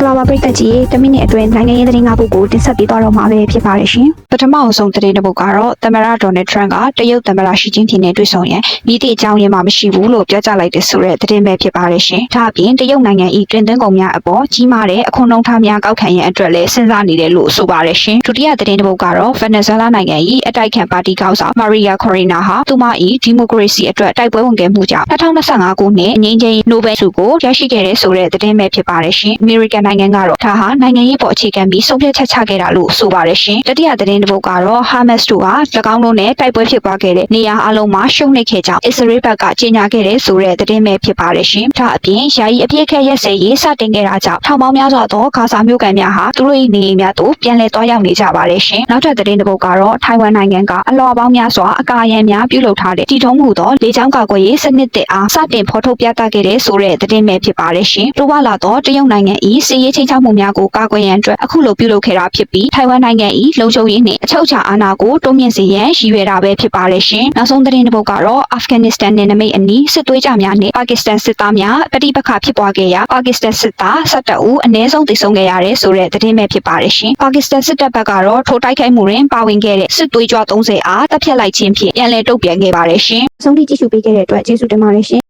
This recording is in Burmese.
္ဂလာပါပရိသတ်ကြီးတမိနစ်အတွင်းနိုင်ငံရေးသတင်း၅ပုဒ်ကိုတင်ဆက်ပေးသွားတော့မှာပဲဖြစ်ပါတယ်ရှင်ပထမအဆုံးသတင်းတစ်ပုဒ်ကတော့သမ္မတဒေါ်နယ်ထရန့်ကတရုတ်သမ္မတရှီကျင်းပင်နဲ့တွေ့ဆုံရန်မိသည့်အကြောင်းရင်းမှမရှိဘူးလို့ပြောကြားလိုက်တဲ့ဆိုတဲ့သတင်းပဲဖြစ်ပါတယ်ရှင်ဒါအပြင်တရုတ်နိုင်ငံဤတွင်သွင်းကုန်များအပေါ်ကြီးမားတဲ့အခွန်နှုန်းထားများကောက်ခံရန်အတွက်လည်းစဉ်းစားနေတယ်လို့ဆိုပါတယ်ရှင်ဒုတိယသတင်းတစ်ပုဒ်ကတော့ဗင်နီဇွဲလားနိုင်ငံ၏အတိုက်ခံပါတီခေါင်းဆောင်မာရီယာခေါ်ရီနာဟာသူမ၏ဒီမိုကရေစီအတွက်တိုက်ပွဲဝင်ခဲ့မှုကြောင့်2025ခုနှစ်အငြိမ်းချမ်းနိုဘယ်ဆုကိုရရှိခဲ့တဲ့ဆိုတဲ့သတင်းပဲဖြစ်ပါတယ်ရှင်အမေရိကန်နိုင်ငံကတော့ဒါဟာနိုင်ငံရေးပေါ်အခြေခံပြီးဆုံးဖြတ်ချက်ချခဲ့တာလို့ဆိုပါတယ်ရှင်တတိယသတင်းတစ်ပုဒ်ကတော့ဟာမတ်စ်တို့ဟာ၎င်းတို့နဲ့တိုက်ပွဲဖြစ်ပွားခဲ့တဲ့နေရာအလုံးမှာရှုံးနိမ့်ခဲ့ကြောင်းအစ္စရေးဘက်ကကြေညာခဲ့တဲ့ဆိုတဲ့သတင်းပဲဖြစ်ပါတယ်ရှင်ဒါအပြင်ယာယီအပြစ်ခက်ရက်စဲရေးစတင်ခဲ့တာကြောင့်ထောင်ပေါင်းများစွာသောဂါဇာမြို့ကန်များဟာသူတို့၏နေအိမ်များသို့ပြန်လည်သွားရောက်နေကြပါတယ်ရှင်နောက်ထပ်သတင်းတစ်ပုဒ်ကတော့ထိုင်ဝမ်နိုင်ငံကအလော်ပေါင်းများစွာအကာအရန်များပြုလုပ်ထားတဲ့တည်ထုံးမှုသောလေကြောင်းကာကွယ်ရေးစနစ်တစ်အားစတင်ဖော်ထုတ်ပြသခဲ့တဲ့ဆိုတဲ့သတင်းပဲဖြစ်ပါတယ်ရှင်တိုးဝလာသောတရုတ်နိုင်ငံ၏စီးရေးချင်းချောက်မှုများကိုကာကွယ်ရန်အတွက်အခုလိုပြုလုပ်ခဲ့တာဖြစ်ပြီးထိုင်ဝမ်နိုင်ငံ၏လုံခြုံရေးနှင့်အချုပ်အခြာအာဏာကိုတိုးမြင့်စေရန်ရည်ရွယ်တာပဲဖြစ်ပါတယ်ရှင်နောက်ဆုံးသတင်းတစ်ပုဒ်ကတော့အာဖဂန်နစ္စတန်နယ်နိမိတ်အနီးစစ်သွေးကြများနှင့်ပါကစ္စတန်စစ်သားများပဋိပက္ခဖြစ်ပွားခဲ့ရာပါကစ္စတန်စစ်သား12ဦးအနည်းဆုံးသေဆုံးခဲ့ရတဲ့ဆိုတဲ့သတင်းပဲဖြစ်ပါတယ်ရှင်ပါကစ္စတန်စစ်တပ်ဘက်ကတော့ထိုတိုက်ခိုက်မှုတွင်ပါဝင်ခဲ့တဲ့စစ်သွေးကြွ30အားတပ်ဖြတ်လိုက်ခြင်းဖြင့်ပြန်လည်တုံ့ပြန်ခဲ့ပါတယ်ရှင်ဆုံးဖြတ်ကြည့်ရှုပေးခဲ့တဲ့အတွက်ကျေးဇူးတင်ပါတယ်ရှင်